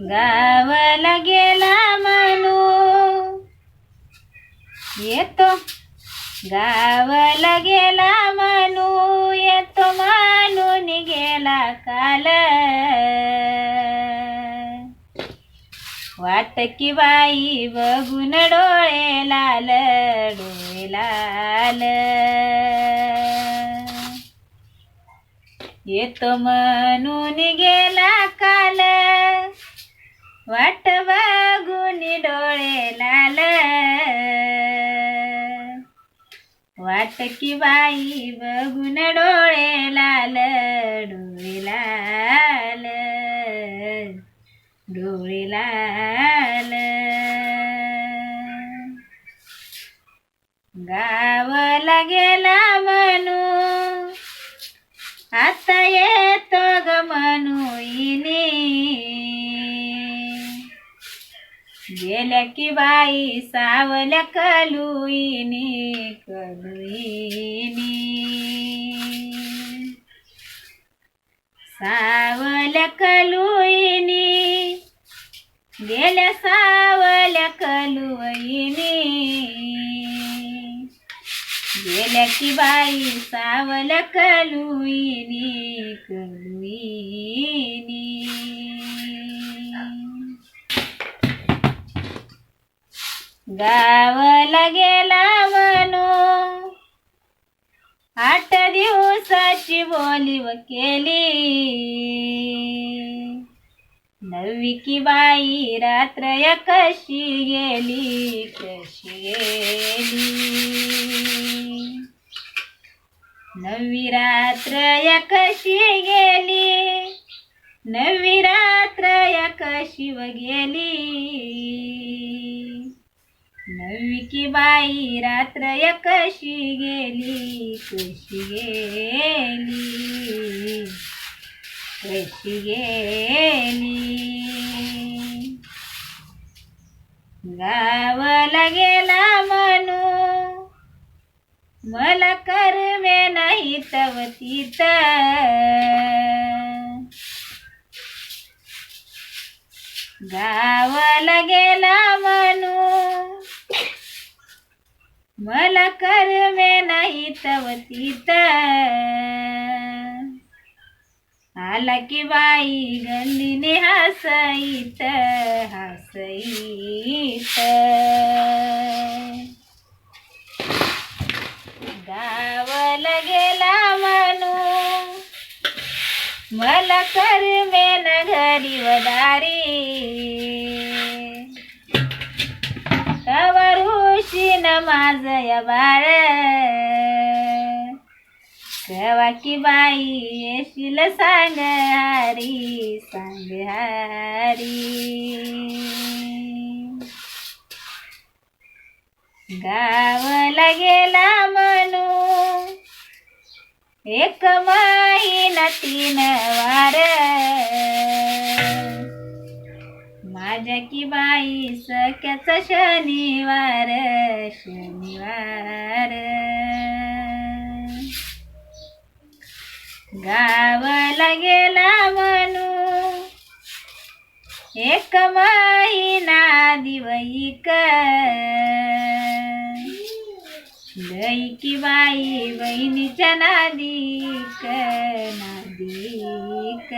गावाला गेला म्हणू येतो. गावाला गेला म्हणू येतो म्हणून गेला काल. वाट की बाई बघून डोळे लाल डोळे लाल. येतो म्हणून गेला काल. वाट बघून डोळे लाल. वाट की बाई बघून डोळे लाल डोळे लाल. डोळे लाल. गावाला गेला म्हणू आता ये गेल्या की बाई सावल्या कलुईनी कलुईनी. सावल्या कलुईनी गेल्या सावल्या कलुईनी. गेल्या की बाई सावल्या कलुईनी कलुईनी. गावला गेला म्हणू. आठ दिवसाची व केली. नवी की बाई रात्र कशी गेली कशी गेली. नवी रात्र कशी गेली नवी रात्र कशी व गेली. विकी की बाई रात्र कशी गेली कशी गेली? कशी गेली? गावाला गेला म्हणू मला करमे नाही तव तिथ. गावाला गेला म्हणू मला करमे नाही तव तिथ. आला की बाई गल्लीने हसईत हसईत. गावल गेला म्हणू मला करमे न घरी वदारी कवरुशी न माझ या बाळ. कवा की बाई येशील सांग हारी सांग हारी. गावाला गेला म्हणू एक महिना तीन वार. सख्याचा शनिवार शनिवार. गावाला गेला म्हणू एक महिना दिवईक दैकी बाई बहिणीच्या नादीक नादीक